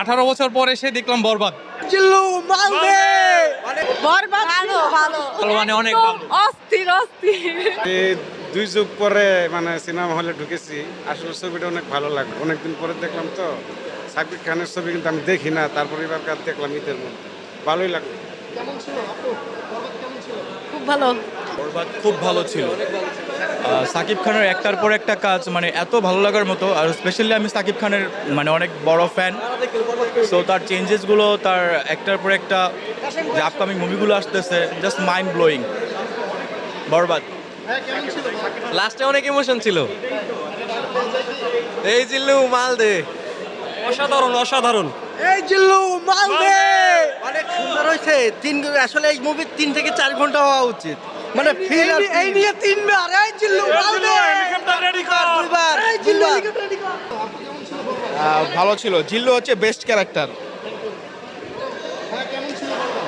আঠারো বছর পর এসে দেখলাম বরবাদ। চিল্লু বরবাদ ভালো ভালো ভালো। মানে অনেক ভালো। অস্থির অস্থির। দুই যুগ পরে মানে সিনেমা হলে ঢুকেছি। আসলে ছবিটা অনেক ভালো লাগল। অনেকদিন পরে দেখলাম তো সাকিব খানের ছবি কিন্তু আমি দেখি না। তারপরে এবার দেখলাম ঈদের মধ্যে। ভালোই লাগল। খুব ভালো। খুব ভালো ছিল। সাকিব খানের একটার পর একটা কাজ মানে এত ভালো লাগার মতো আর স্পেশালি আমি সাকিব খানের মানে অনেক বড় ফ্যান সো তার চেঞ্জেসগুলো তার একটার পর একটা যে আপকামিং মুভিগুলো আসতেছে জাস্ট মাইন্ড ব্লোয়িং বরবাদ। লাস্টে অনেক ইমোশন ছিল। এই চিল্লু মাল দে। অসাধারণ অসাধারণ। এই মাল অনেক সুন্দর হয়েছে। তিন আসলে এই মুভি তিন থেকে চার ঘণ্টা হওয়া উচিত। মানে ফিল এই নিয়ে তিনবার। এই দুইবার ভালো ছিল। জিল্লু হচ্ছে বেস্ট ক্যারেক্টার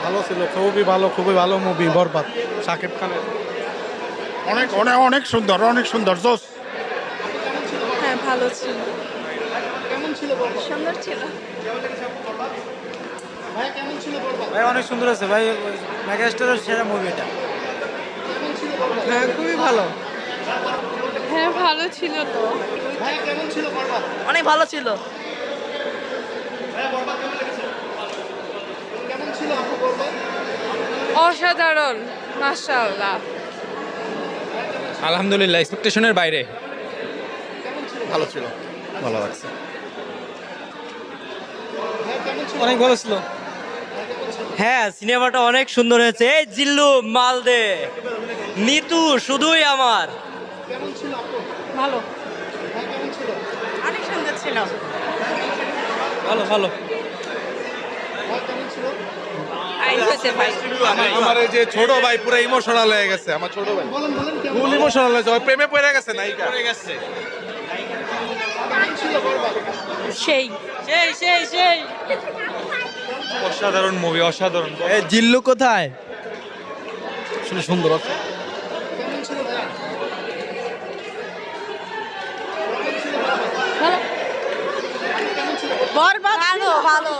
ভালো ছিল খুবই ভালো খুবই ভালো মুভি বরবাদ। সাকিব খানের। অনেক অনেক অনেক সুন্দর অনেক সুন্দর। জোস। ভালো ছিল। সুন্দর ছিল। ভাই অনেক সুন্দর আছে। ভাই মেগাস্টারের সেরা মুভি এটা। হ্যাঁ খুবই ভালো। হ্যাঁ ভালো ছিল তো। অনেক ভালো ছিল। অসাধারণ মাশাআল্লাহ। আলহামদুলিল্লাহ এক্সপেকটেশনের বাইরে। ভালো ছিল। ভালো লাগছে। অনেক ভালো ছিল। হ্যাঁ সিনেমাটা অনেক সুন্দর হয়েছে। এই জিল্লু মাল দে নিতু শুধুই আমার। ভালো। অনেক সুন্দর ছিল। ভালো ভালো। আইন হয়েছে ভাই আমার যে ছোট ভাই পুরো ইমোশনাল হয়ে গেছে আমার ছোট ভাই। ফুল ইমোশনাল হয়েছে ওই প্রেমে পড়ে গেছে নায়িকা। সেই। সেই সেই সেই। অসাধারণ মুভি অসাধারণ। এই জিল্লু কোথায়? আসলে সুন্দর আছে। বরবাদ ভালো ভালো।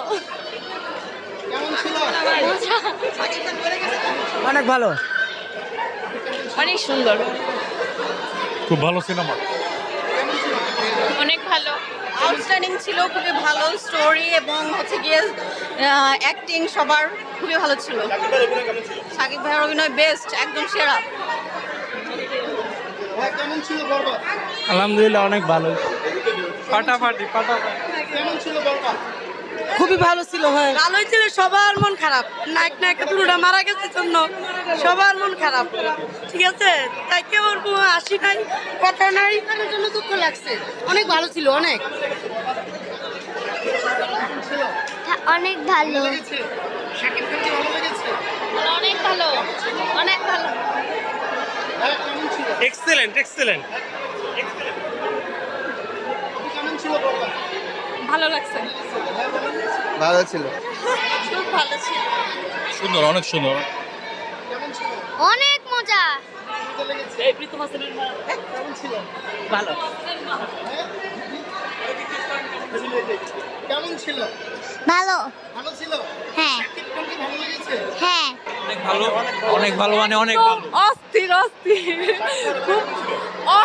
অনেক ভালো। অনেক সুন্দর। খুব ভালো সিনেমা। অনেক ভালো। আউটস্ট্যান্ডিং ছিল খুবই ভালো স্টোরি এবং হচ্ছে গিয়ে অ্যাক্টিং সবার খুবই ভালো ছিল। সাকিব ভাইয়ের অভিনয় বেস্ট একদম সেরা। আলহামদুলিল্লাহ অনেক ভালো। ফাটাফাটি ফাটাফাটি। খুবই ভালো ছিল হ্যাঁ। ভালোই ছিল সবার মন খারাপ। নায়ক নায়িকা দুটোটা মারা গেছে জন্য সবার মন খারাপ। ঠিক আছে? তাই কেউ ওর কোনো হাসি নাই কথা নাই জন্য দুঃখ লাগছে। অনেক ভালো ছিল অনেক। অনেক ভালো। অনেক ভালো অনেক ভালো। এক্সেলেন্ট এক্সেলেন্ট ভালো লাগছে। ভালো ছিল। খুব ভালো ছিল। সুন্দর অনেক সুন্দর। অনেক মজা। কেমন ছিল? ভালো। ভালো। ছিল? হ্যাঁ। হ্যাঁ। অনেক ভালো অনেক ভালো মানে অনেক ভালো। অস্থির অস্থির। খুব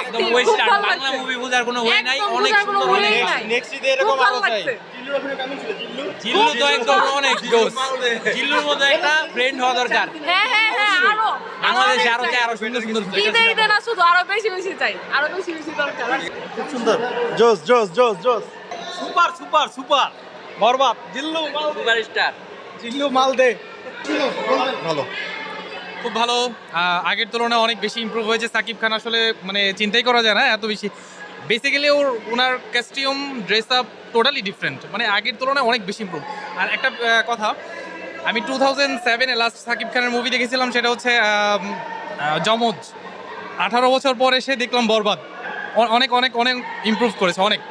একদম ওয়েস্টার্ন বাংলা মুভি বোঝার কোনো ওয়ে নাই অনেক সুন্দর অনেক নেক্সট ঈদে এরকম ভালো চাই জিল্লু? তো একদম অনেক জোস জিল্লুর মতো একটা ফ্রেন্ড হওয়া দরকার। হ্যাঁ হ্যাঁ হ্যাঁ আরও বাংলাদেশে আরও চাই। আরও সুন্দর সুন্দর ঈদে ঈদে না শুধু আরও বেশি বেশি চাই। আরও বেশি বেশি দরকার। সুন্দর। জোস জোস জোস জোস সুপার সুপার সুপার। বরবাদ। জিল্লু মাল দে। ভালো। খুব ভালো। আগের তুলনায় অনেক বেশি ইম্প্রুভ হয়েছে। সাকিব খান আসলে মানে চিন্তাই করা যায় না, এত বেশি। বেসিক্যালি ওর ওনার costume dress up totally different মানে আগের তুলনায় অনেক বেশি ইমপ্রুভ আর একটা কথা, আমি টু থাউজেন্ড সেভেনে লাস্ট সাকিব খানের মুভি দেখেছিলাম, সেটা হচ্ছে যমজ। আঠারো বছর পর এসে দেখলাম বরবাদ। অনেক অনেক অনেক ইমপ্রুভ করেছে, অনেক।